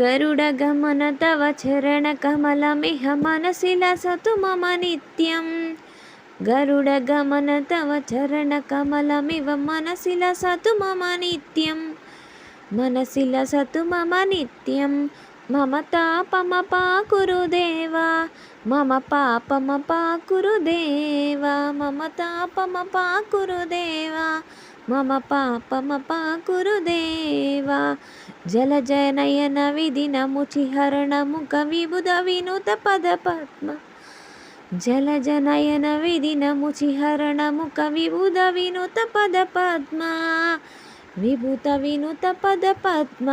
गरुडगमन तव चरणकमलमिह मनसि लसतु मम नित्यं गरुडगमन तव चरणकमलमिव मनसि लसतु मम नित्यं मनसि लसतु मम नित्यं मम तापमपाकुरुदेवा मम पापमपाकुरुदेवा జలజనయన విధినము చిహరణము కవిబుధ వినూత పద పద్మ. జలజనయన విధినము చిహరణము కవిబుధ వినూత పద పద్మ. విభూత వినుత పద పద్మ.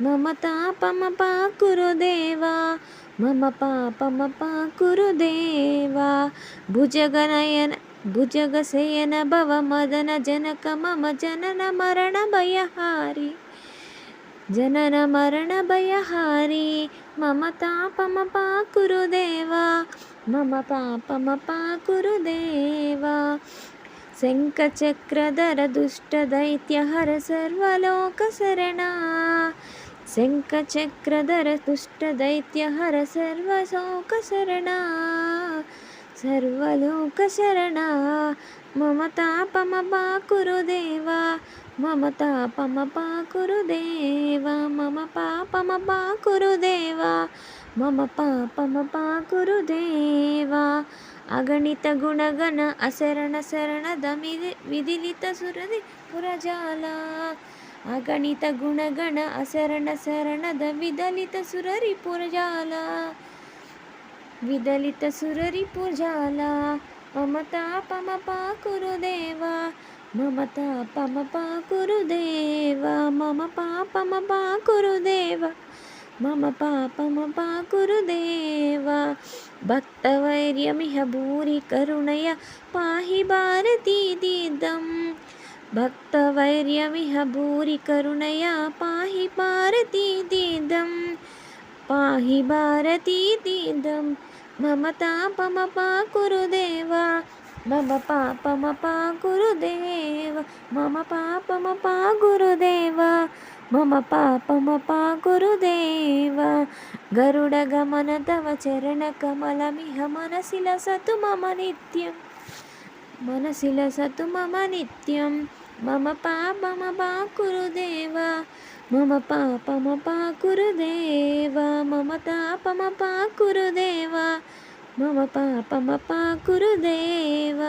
మమ తాపమ పాకురుదేవా మమ పాపమ పాకురుదేవా భుజగనయన భుజగశయన భవ మదన జనక మమ జనన మరణ భయహారి. జనన మరణ భయహారి. మమ తాపమ పాకురుదేవా మమ పాపమ పాకురుదేవా శంఖచక్రధర దుష్టదైత్యహర సర్వలోకశరణా శంఖచక్రధర దుష్టదైత్యహర సర్వశోకశరణా సర్వలోక శరణ మమతాపమ పాకురుదేవా మమ తాపమ పాకురుదేవా మమ పాపమ పాకురుదేవా మమ పాపమ పాకురుదేవా అగణిత గుణగణ అశరణ శరణ శరణద విదిలిత సురది పురజాల. అగణిత గుణగణ అశరణ శరణద విదలిత సురరి పురజాల. విదలిత సురరి పుజాల మమతా పమ పాకురుదేవా మమతా పమ పాకురుదేవా మమ పాపమ పాకురుదేవా మమ పాపమ పాకురుదేవా భక్తవైర్యమిహ భూరి కరుణయ పాహి భారతీ తీర్థం భక్తవైర్యమిహ భూరి కరుణయ పాహి భారతీ దీదం పాహి భారతీ దీదం. మమ తాపమ పాకురుదేవా మమ పాపమ పాకురుదేవ మమ పాపమ పాగురుదేవా మమ పాపమపా గురుదేవ. గరుడగమన తవ చరణ కమలమిహ మనసిల సతు మమ నిత్యం మనసిల సతు మమ నిత్యం మమ పాపమపా కురుదేవ. మమ పాపమపా కురుదేవ మమ తాపమపా కురుదేవ మమ పాపమపా కురుదేవ